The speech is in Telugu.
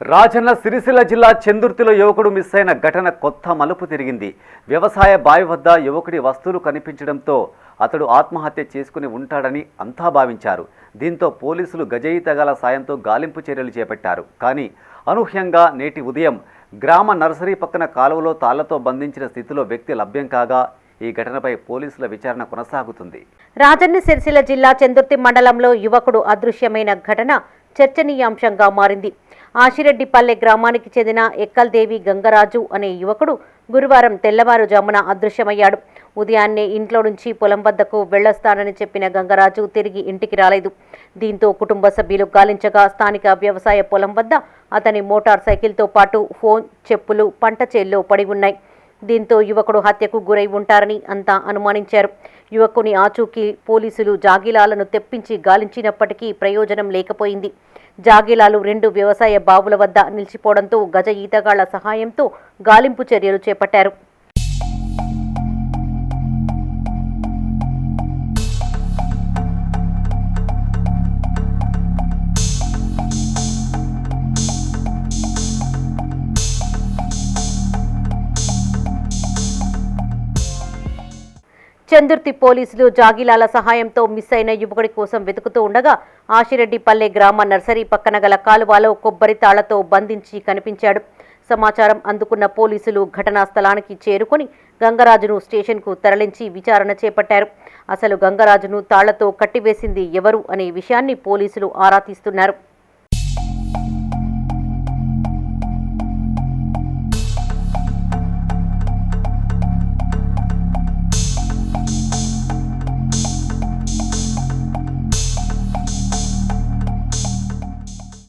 రాజన్న సిరిసిల్ల జిల్లా చందుర్తిలో యువకుడు మిస్ అయిన ఘటన కొత్త మలుపు తిరిగింది. వ్యవసాయ బావి వద్ద యువకుడి వస్తువులు కనిపించడంతో అతడు ఆత్మహత్య చేసుకుని ఉంటాడని అంతా భావించారు. దీంతో పోలీసులు గజయి తగాల సాయంతో గాలింపు చర్యలు చేపట్టారు. కానీ అనూహ్యంగా నేటి ఉదయం గ్రామ నర్సరీ పక్కన కాలువలో తాళ్ళతో బంధించిన స్థితిలో వ్యక్తి లభ్యం కాగా ఈ ఘటనపై పోలీసుల విచారణ కొనసాగుతుంది. రాజన్న సిరిసిల్ల జిల్లా చందుర్తి మండలంలో యువకుడు అదృశ్యమైన ఘటన చర్చనీయాంశంగా మారింది. ఆశిరెడ్డిపల్లె గ్రామానికి చెందిన ఎక్కల్దేవి గంగరాజు అనే యువకుడు గురువారం తెల్లవారుజామున అదృశ్యమయ్యాడు. ఉదయాన్నే ఇంట్లో నుంచి పొలం వద్దకు వెళ్ళొస్తానని చెప్పిన గంగరాజు తిరిగి ఇంటికి రాలేదు. దీంతో కుటుంబ సభ్యులు గాలించగా స్థానిక వ్యవసాయ పొలం వద్ద అతని మోటార్ సైకిల్తో పాటు ఫోన్ చెప్పులు పంట చేల్లో పడి ఉన్నాయి. దీంతో యువకుడు హత్యకు గురై ఉంటారని అంతా అనుమానించారు. యువకుని ఆచూకీ పోలీసులు జాగిలాలను తెప్పించి గాలించినప్పటికీ ప్రయోజనం లేకపోయింది. జాగిలాలు రెండు వ్యవసాయ బావుల వద్ద నిలిచిపోవడంతో గజ ఈతగాళ్ళ సహాయంతో గాలింపు చర్యలు చేపట్టారు. చందుర్తి పోలీసులు జాగిలాల సహాయంతో మిస్ అయిన యువకుడి కోసం వెతుకుతూ ఉండగా ఆశిరెడ్డిపల్లె గ్రామ నర్సరీ పక్కన గల కాలువలో కొబ్బరి తాళ్ళతో బంధించి కనిపించాడు. సమాచారం అందుకున్న పోలీసులు ఘటనా స్థలానికి చేరుకొని గంగరాజును స్టేషన్కు తరలించి విచారణ చేపట్టారు. అసలు గంగరాజును తాళ్ళతో కట్టివేసింది ఎవరు అనే విషయాన్ని పోలీసులు ఆరా తీస్తున్నారు.